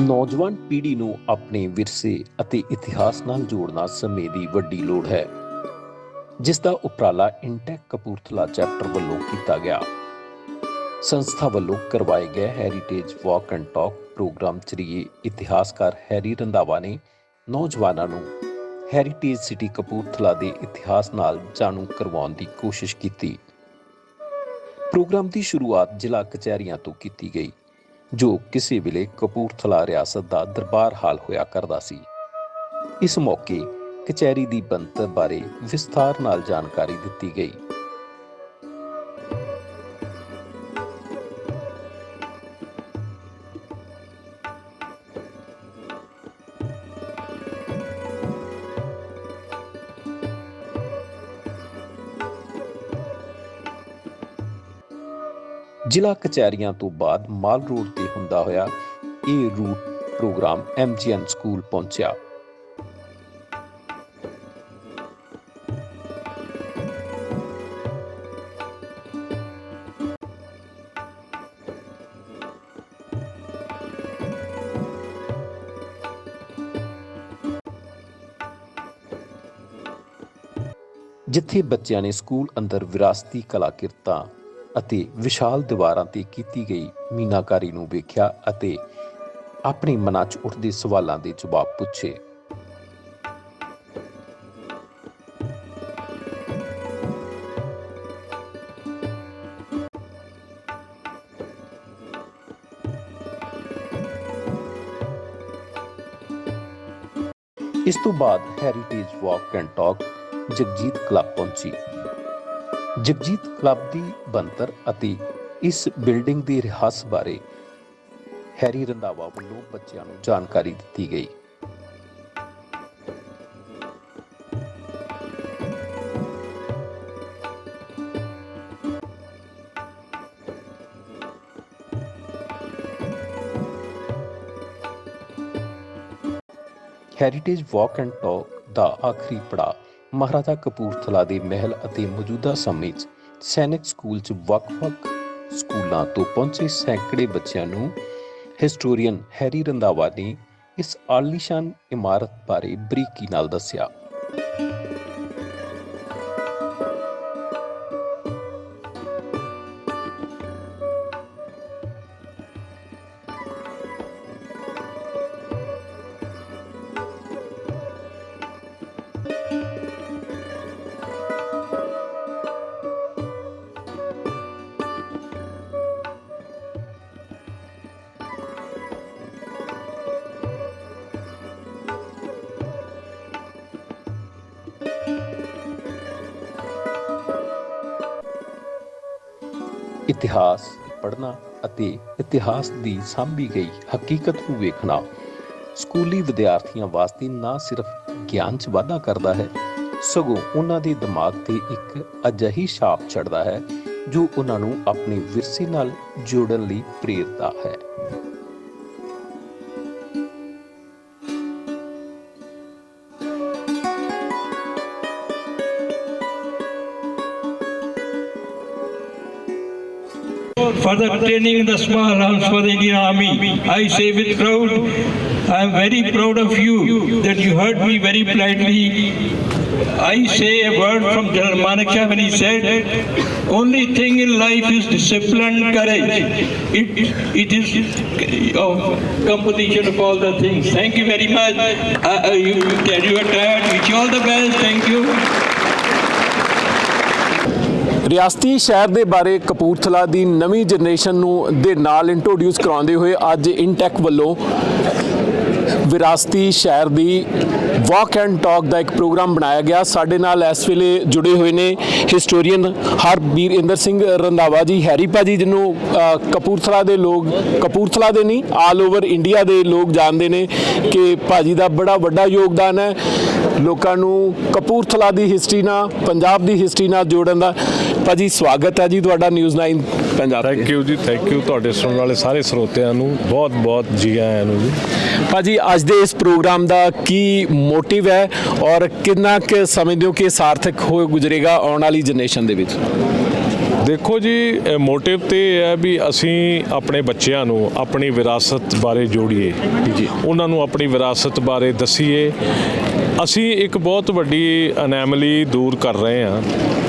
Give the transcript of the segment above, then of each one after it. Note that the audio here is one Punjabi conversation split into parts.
ਨੌਜਵਾਨ ਪੀੜ੍ਹੀ ਨੂੰ ਆਪਣੇ ਵਿਰਸੇ ਅਤੇ ਇਤਿਹਾਸ ਨਾਲ ਜੋੜਨਾ ਸਮੇਂ ਦੀ ਵੱਡੀ ਲੋੜ ਹੈ, ਜਿਸ ਦਾ ਉਪਰਾਲਾ ਇੰਟੈਕ ਕਪੂਰਥਲਾ ਚੈਪਟਰ ਵੱਲੋਂ ਕੀਤਾ ਗਿਆ। ਸੰਸਥਾ ਵੱਲੋਂ ਕਰਵਾਏ ਗਏ heritage walk and talk program ਚਰੀਏ ਇਤਿਹਾਸਕਾਰ ਹੈਰੀ ਰੰਧਾਵਾ ਨੇ ਨੌਜਵਾਨਾਂ ਨੂੰ ਹੈਰੀਟੇਜ ਸਿਟੀ ਕਪੂਰਥਲਾ ਦੇ ਇਤਿਹਾਸ ਨਾਲ ਜਾਣੂ ਕਰਵਾਉਣ ਦੀ ਕੋਸ਼ਿਸ਼ ਕੀਤੀ। ਪ੍ਰੋਗਰਾਮ ਦੀ ਸ਼ੁਰੂਆਤ ਜ਼ਿਲ੍ਹਾ ਕਚਹਿਰੀਆਂ ਤੋਂ ਕੀਤੀ ਗਈ। ਜੋ ਕਿਸੇ ਵੇਲੇ ਕਪੂਰਥਲਾ ਰਿਆਸਤ ਦਾ ਦਰਬਾਰ ਹਾਲ ਹੋਇਆ ਕਰਦਾ ਸੀ। ਇਸ ਮੌਕੇ ਕਚਹਿਰੀ ਦੀ ਬਣਤਰ ਬਾਰੇ ਵਿਸਥਾਰ ਨਾਲ ਜਾਣਕਾਰੀ ਦਿੱਤੀ ਗਈ। ਜ਼ਿਲ੍ਹਾ ਕਚਹਿਰੀਆਂ ਤੋਂ ਬਾਅਦ ਮਾਲ ਰੋਡ ਤੇ ਹੁੰਦਾ ਹੋਇਆ ਇਹ ਰੂਟ ਪ੍ਰੋਗਰਾਮ ਐਮਜੀਐਨ ਸਕੂਲ ਪਹੁੰਚਿਆ। ਜਿੱਥੇ ਬੱਚਿਆਂ ਨੇ ਸਕੂਲ ਅੰਦਰ ਵਿਰਾਸਤੀ ਕਲਾ ਕਿਰਤਾਂ ਅਤੇ ਵਿਸ਼ਾਲ ਦੀਵਾਰਾਂ ਤੇ ਕੀਤੀ ਗਈ ਮੀਨਾਕਾਰੀ ਨੂੰ ਵੇਖਿਆ ਅਤੇ ਆਪਣੇ ਮਨਾਂ 'ਚ ਉੱਠਦੇ ਸਵਾਲਾਂ ਦੇ ਜਵਾਬ ਪੁੱਛੇ। ਇਸ ਤੋਂ ਬਾਅਦ heritage walk and talk Jagjit club ਪਹੁੰਚੀ। ਜਗਜੀਤ ਕਲੱਬ ਦੀ ਬਣਤਰ ਅਤੇ ਇਸ ਬਿਲਡਿੰਗ ਦੀ ਰਿਹਾਸ ਬਾਰੇ ਹੈਰੀ ਰੰਧਾਵਾ ਵੱਲੋਂ ਬੱਚਿਆਂ ਨੂੰ ਜਾਣਕਾਰੀ ਦਿੱਤੀ ਗਈ। ਹੈਰੀਟੇਜ ਵਾਕ ਐਂਡ ਟਾਕ ਦਾ ਆਖਰੀ ਪੜਾਅ ਮਹਾਰਾਜਾ ਕਪੂਰਥਲਾ ਦੇ ਮਹਿਲ ਅਤੇ ਮੌਜੂਦਾ ਸਮੇਂ 'ਚ ਸੈਨਿਕ ਸਕੂਲ 'ਚ ਵੱਖ-ਵੱਖ ਸਕੂਲਾਂ ਤੋਂ ਪਹੁੰਚੇ ਸੈਂਕੜੇ ਬੱਚਿਆਂ ਨੂੰ ਹਿਸਟੋਰੀਅਨ ਹੈਰੀ ਰੰਧਾਵਾ ਨੇ ਇਸ ਆਲੀਸ਼ਾਨ ਇਮਾਰਤ ਬਾਰੇ ਬਰੀਕੀ ਨਾਲ ਦੱਸਿਆ। ਇਤਿਹਾਸ ਪੜ੍ਹਨਾ ਅਤੇ ਇਤਿਹਾਸ ਦੀ ਸਾਂਭੀ ਗਈ ਹਕੀਕਤ ਨੂੰ ਵੇਖਣਾ ਸਕੂਲੀ ਵਿਦਿਆਰਥੀਆਂ ਵਾਸਤੇ ਨਾ ਸਿਰਫ ਗਿਆਨ 'ਚ ਵਾਧਾ ਕਰਦਾ ਹੈ, ਸਗੋਂ ਉਹਨਾਂ ਦੇ ਦਿਮਾਗ ਤੇ ਇੱਕ ਅਜਿਹੀ ਛਾਪ ਛੱਡਦਾ ਹੈ ਜੋ ਉਹਨਾਂ ਨੂੰ ਆਪਣੇ ਵਿਰਸੇ ਨਾਲ ਜੋੜਨ ਲਈ ਪ੍ਰੇਰਦਾ ਹੈ। For the training in the small arms for the Indian Army. I say with proud, I am very proud of you that you heard me very politely. I say a word from General Manekshaw when he said, only thing in life is discipline and courage. It, it is of composition of all the things. Thank you very much. Uh, uh, you, you are tired. Wish you all the best. Thank you. ਰਿਆਸਤੀ ਸ਼ਹਿਰ ਦੇ ਬਾਰੇ ਕਪੂਰਥਲਾ ਦੀ ਨਵੀਂ ਜਨਰੇਸ਼ਨ ਨੂੰ ਦੇ ਨਾਲ ਇੰਟਰੋਡਿਊਸ ਕਰਾਉਂਦੇ ਹੋਏ ਅੱਜ ਇਨਟੈਕ ਵੱਲੋਂ ਵਿਰਾਸਤੀ ਸ਼ਹਿਰ ਦੀ ਵਾਕ ਐਂਡ ਟਾਕ ਦਾ ਇੱਕ ਪ੍ਰੋਗਰਾਮ ਬਣਾਇਆ ਗਿਆ। ਸਾਡੇ ਨਾਲ ਇਸ ਵੇਲੇ ਜੁੜੇ ਹੋਏ ਨੇ ਹਿਸਟੋਰੀਅਨ ਹਰਬੀਰ ਇੰਦਰ ਸਿੰਘ ਰੰਧਾਵਾ ਜੀ, ਹੈਰੀ ਭਾਜੀ ਜਿਹਨੂੰ ਕਪੂਰਥਲਾ ਦੇ ਲੋਕ, ਕਪੂਰਥਲਾ ਦੇ ਨਹੀਂ ਆਲ ਓਵਰ ਇੰਡੀਆ ਦੇ ਲੋਕ ਜਾਣਦੇ ਨੇ ਕਿ ਭਾਜੀ ਦਾ ਬੜਾ ਵੱਡਾ ਯੋਗਦਾਨ ਹੈ। ਲੋਕਾਂ ਨੂੰ ਕਪੂਰਥਲਾ ਦੀ ਹਿਸਟਰੀ ਨਾਲ, ਪੰਜਾਬ ਦੀ ਹਿਸਟਰੀ ਨਾਲ ਜੋੜਨ ਦਾ ਭਾਜੀ ਸਵਾਗਤ ਹੈ ਜੀ ਤੁਹਾਡਾ ਨਿਊਜ਼ 9 ਪੰਜਾਬ ਥੈਂਕ ਯੂ ਜੀ ਥੈਂਕ ਯੂ ਤੁਹਾਡੇ ਸੁਣਨ ਵਾਲੇ ਸਾਰੇ ਸਰੋਤਿਆਂ ਨੂੰ ਬਹੁਤ ਬਹੁਤ ਜੀ ਆਇਆਂ ਨੂੰ ਜੀ। ਭਾਜੀ ਅੱਜ ਦੇ ਇਸ ਪ੍ਰੋਗਰਾਮ ਦਾ ਕੀ ਮੋਟਿਵ ਹੈ ਔਰ ਕਿੰਨਾ ਕੁ ਸਮਝਦੇ ਹੋ ਕਿ ਸਾਰਥਕ ਹੋ ਗੁਜ਼ਰੇਗਾ ਆਉਣ ਵਾਲੀ ਜਨਰੇਸ਼ਨ ਦੇ ਵਿੱਚ? ਦੇਖੋ ਜੀ ਮੋਟਿਵ ਤੇ ਇਹ ਹੈ ਵੀ ਅਸੀਂ ਆਪਣੇ ਬੱਚਿਆਂ ਨੂੰ ਆਪਣੀ ਵਿਰਾਸਤ ਬਾਰੇ ਜੋੜੀਏ। ਜੀ। ਉਹਨਾਂ ਨੂੰ ਆਪਣੀ ਵਿਰਾਸਤ ਬਾਰੇ ਦਸੀਏ। ਅਸੀਂ ਇੱਕ ਬਹੁਤ ਵੱਡੀ ਅਨੈਮਲੀ ਦੂਰ ਕਰ ਰਹੇ ਹਾਂ,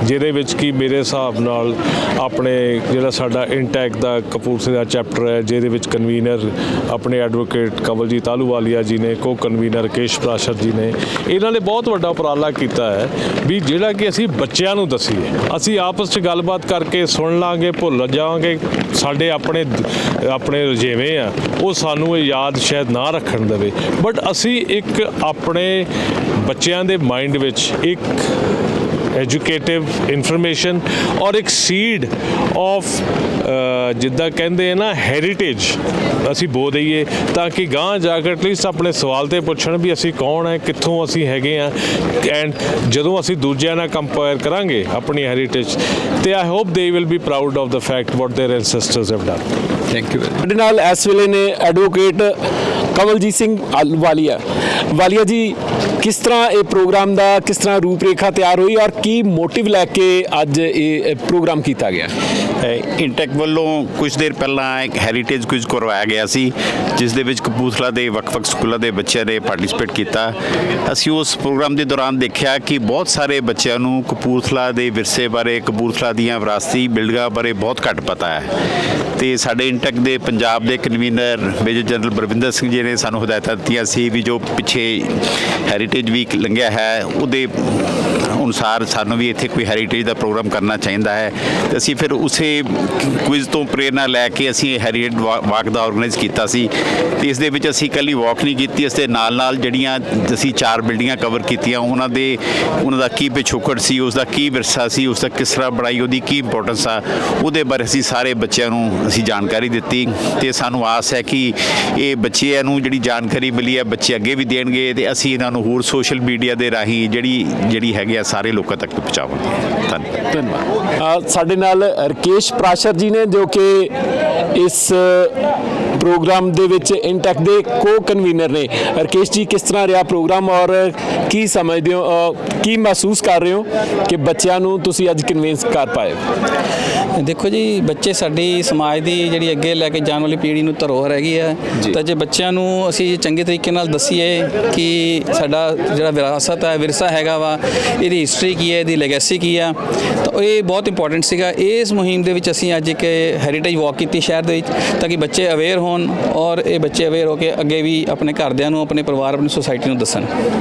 ਜਿਹਦੇ ਵਿੱਚ ਕੀ ਮੇਰੇ ਹਿਸਾਬ ਨਾਲ ਆਪਣੇ ਜਿਹੜਾ ਸਾਡਾ ਇੰਟੈਕ ਦਾ ਕਪੂਰਥਲੇ ਦਾ ਚੈਪਟਰ ਹੈ, ਜਿਹਦੇ ਵਿੱਚ ਕਨਵੀਨਰ ਆਪਣੇ ਐਡਵੋਕੇਟ ਕਵਲਜੀਤ ਆਲੂਵਾਲੀਆ ਜੀ ਨੇ ਕੋ ਕਨਵੀਨਰ ਕੇਸ਼ ਪ੍ਰਾਸ਼ਰ ਜੀ ਨੇ, ਇਹਨਾਂ ਨੇ ਬਹੁਤ ਵੱਡਾ ਉਪਰਾਲਾ ਕੀਤਾ ਹੈ ਵੀ ਜਿਹੜਾ ਕਿ ਅਸੀਂ ਬੱਚਿਆਂ ਨੂੰ ਦਸੀਏ। ਅਸੀਂ ਆਪਸ 'ਚ ਗੱਲਬਾਤ ਕਰਕੇ ਸੁਣ ਲਾਂਗੇ, ਭੁੱਲ ਜਾਵਾਂਗੇ, ਸਾਡੇ ਆਪਣੇ ਆਪਣੇ ਰਜੇਵੇਂ ਆ, ਉਹ ਸਾਨੂੰ ਇਹ ਯਾਦ ਸ਼ਾਇਦ ਨਾ ਰੱਖਣ ਦੇਵੇ। ਬਟ ਅਸੀਂ ਇੱਕ ਆਪਣੇ ਬੱਚਿਆਂ ਦੇ ਮਾਈਂਡ ਵਿੱਚ ਇੱਕ ਐਜੂਕੇਟਿਵ ਇਨਫੋਰਮੇਸ਼ਨ ਔਰ ਇੱਕ ਸੀਡ ਆਫ ਜਿੱਦਾਂ ਕਹਿੰਦੇ ਆ ਨਾ ਹੈਰੀਟੇਜ ਅਸੀਂ ਬੋ ਦਈਏ ਤਾਂ ਕਿ ਗਾਂ ਜਾ ਕੇ ਐਟਲੀਸਟ ਆਪਣੇ ਸਵਾਲ ਤੇ ਪੁੱਛਣ ਵੀ ਅਸੀਂ ਕੌਣ ਹੈ ਕਿੱਥੋਂ ਅਸੀਂ ਹੈਗੇ ਆ ਐਂਡ ਜਦੋਂ ਅਸੀਂ ਦੂਜਿਆਂ ਨਾਲ ਕੰਪੇਅਰ ਕਰਾਂਗੇ ਆਪਣੀ ਹੈਰੀਟੇਜ ਤੇ I hope they will be proud of the fact what their ancestors have done thank you ਸਾਡੇ ਨਾਲ ਇਸ ਵੇਲੇ ਨੇ ਐਡਵੋਕੇਟ ਕਮਲਜੀਤ ਸਿੰਘ ਆਲ- ਵਾਲੀਆ। ਵਾਲੀਆ ਜੀ, ਕਿਸ ਤਰ੍ਹਾਂ ਇਹ ਪ੍ਰੋਗਰਾਮ ਦਾ, ਕਿਸ ਤਰ੍ਹਾਂ ਰੂਪਰੇਖਾ ਤਿਆਰ ਹੋਈ ਔਰ ਕੀ ਮੋਟਿਵ ਲੈ ਕੇ ਅੱਜ ਇਹ ਪ੍ਰੋਗਰਾਮ ਕੀਤਾ ਗਿਆ? ਇੰਟੈਕ ਵੱਲੋਂ ਕੁਝ ਦੇਰ ਪਹਿਲਾਂ ਇੱਕ ਹੈਰੀਟੇਜ ਕੁਇਜ਼ ਕਰਵਾਇਆ ਗਿਆ ਸੀ, ਜਿਸ ਦੇ ਵਿੱਚ ਕਪੂਰਥਲਾ ਦੇ ਵੱਖ-ਵੱਖ ਸਕੂਲਾਂ ਦੇ ਬੱਚਿਆਂ ਨੇ ਪਾਰਟਿਸਿਪੇਟ ਕੀਤਾ। ਅਸੀਂ ਉਸ ਪ੍ਰੋਗਰਾਮ ਦੇ ਦੌਰਾਨ ਦੇਖਿਆ ਕਿ ਬਹੁਤ ਸਾਰੇ ਬੱਚਿਆਂ ਨੂੰ ਕਪੂਰਥਲਾ ਦੇ ਵਿਰਸੇ ਬਾਰੇ, ਕਪੂਰਥਲਾ ਦੀਆਂ ਵਿਰਾਸਤੀ ਬਿਲਡਿੰਗਾਂ ਬਾਰੇ ਬਹੁਤ ਘੱਟ ਪਤਾ ਹੈ। ਤੇ ਸਾਡੇ ਇੰਟੈਕ ਦੇ ਪੰਜਾਬ ਦੇ convener major general Barwinder Singh ji ਨੇ ਸਾਨੂੰ ਹਦਾਇਤਾਂ ਦਿੱਤੀਆਂ ਸੀ ਵੀ ਜੋ ਪਿੱਛੇ ਹੈਰੀਟੇਜ ਵੀਕ ਲੰਘਿਆ ਹੈ, ਉਹਦੇ ਅਨੁਸਾਰ ਸਾਨੂੰ ਵੀ ਇੱਥੇ ਕੋਈ ਹੈਰੀਟੇਜ ਦਾ ਪ੍ਰੋਗਰਾਮ ਕਰਨਾ ਚਾਹੀਦਾ ਹੈ। ਤੇ ਅਸੀਂ ਫਿਰ ਉਸੇ ਕੁਇਜ਼ ਤੋਂ ਪ੍ਰੇਰਣਾ ਲੈ ਕੇ ਅਸੀਂ ਇਹ ਹੈਰੀਟੇਜ ਵਾਕ ਦਾ ਆਰਗੇਨਾਈਜ਼ ਕੀਤਾ ਸੀ। ਤੇ ਇਸ ਦੇ ਵਿੱਚ ਅਸੀਂ ਇਕੱਲੀ ਵਾਕ ਨਹੀਂ ਕੀਤੀ, ਇਸ ਦੇ ਨਾਲ ਨਾਲ ਜਿਹੜੀਆਂ ਅਸੀਂ ਚਾਰ ਬਿਲਡਿੰਗਾਂ ਕਵਰ ਕੀਤੀਆਂ, ਉਹਨਾਂ ਦੇ, ਉਹਨਾਂ ਦਾ ਕੀ ਪਿਛੋਕੜ ਸੀ, ਉਸ ਦਾ ਕੀ ਵਿਰਸਾ ਸੀ, ਉਸ ਦਾ ਕਿਸ ਤਰ੍ਹਾਂ ਬਣਾਈ, ਉਹਦੀ ਕੀ ਇੰਪੋਰਟੈਂਸ ਆ, ਉਹਦੇ ਬਾਰੇ ਅਸੀਂ ਸਾਰੇ ਬੱਚਿਆਂ ਨੂੰ ਅਸੀਂ ਜਾਣਕਾਰੀ ਦਿੱਤੀ। ਤੇ ਸਾਨੂੰ ਆਸ ਹੈ ਕਿ ਇਹ ਬੱਚਿਆਂ ਨੂੰ ਜਿਹੜੀ ਜਾਣਕਾਰੀ ਮਿਲੀ ਹੈ, ਬੱਚੇ ਅੱਗੇ ਵੀ ਦੇਣਗੇ ਤੇ ਅਸੀਂ ਇਹਨਾਂ ਨੂੰ ਹੋਰ ਸੋਸ਼ਲ ਮੀਡੀਆ ਦੇ ਰਾਹੀਂ ਜਿਹੜੀ ਜਿਹੜੀ ਹੈਗੀ ਆ, ਸਾਰੇ ਲੋਕਾਂ ਤੱਕ ਪਹੁੰਚਾਵਾਂਗੇ। ਧੰਨਵਾਦ। ਧੰਨਵਾਦ। ਸਾਡੇ ਨਾਲ ਰਕੇਸ਼ ਪ੍ਰਾਸ਼ਰ ਜੀ ਨੇ ਜੋ ਕਿ ਇਸ ਪ੍ਰੋਗਰਾਮ ਦੇ ਵਿੱਚ ਇੰਟੈਕ ਦੇ ਕੋ ਕਨਵੀਨਰ ਨੇ। ਰਕੇਸ਼ ਜੀ ਕਿਸ ਤਰ੍ਹਾਂ ਰਿਹਾ ਪ੍ਰੋਗਰਾਮ ਔਰ ਕੀ ਸਮਝਦੇ ਹੋ ਕੀ ਮਹਿਸੂਸ ਕਰ ਰਹੇ ਹੋ ਕਿ ਬੱਚਿਆਂ ਨੂੰ ਤੁਸੀਂ ਅੱਜ ਕਨਵਿੰਸ ਕਰ ਪਾਏ ਦੇਖੋ ਜੀ ਬੱਚੇ ਸਾਡੀ ਸਮਾਜ ਦੀ ਜਿਹੜੀ ਅੱਗੇ ਲੈ ਕੇ ਜਾਣ ਵਾਲੀ ਪੀੜ੍ਹੀ ਨੂੰ ਧਰੋਹਰ ਹੈਗੀ ਹੈ। ਤਾਂ ਜੇ ਬੱਚਿਆਂ ਨੂੰ ਅਸੀਂ ਚੰਗੇ ਤਰੀਕੇ ਨਾਲ ਦਸੀਏ ਕਿ ਸਾਡਾ ਜਿਹੜਾ ਵਿਰਾਸਤ ਹੈ ਵਿਰਸਾ ਹੈਗਾ ਵਾ ਇਹਦੀ ਹਿਸਟਰੀ ਕੀ ਹੈ ਇਹਦੀ ਲੈਗੇਸੀ ਕੀ ਆ ਤਾਂ ਇਹ ਬਹੁਤ ਇੰਪੋਰਟੈਂਟ ਸੀਗਾ। ਇਸ ਮੁਹਿੰਮ ਦੇ ਵਿੱਚ ਅਸੀਂ ਅੱਜ ਇੱਕ ਹੈਰੀਟੇਜ ਵਾਕ ਕੀਤੀ ਸ਼ਹਿਰ ਦੇ ਵਿੱਚ ਤਾਂ ਕਿ ਬੱਚੇ ਅਵੇਅਰ ਹੋਣ ਔਰ ਇਹ ਬੱਚੇ ਅਵੇਅਰ ਹੋ ਕੇ ਅੱਗੇ ਵੀ ਆਪਣੇ ਘਰਦਿਆਂ ਨੂੰ, ਆਪਣੇ ਪਰਿਵਾਰ ਆਪਣੀ ਸੁਸਾਇਟੀ ਨੂੰ ਦੱਸਣ।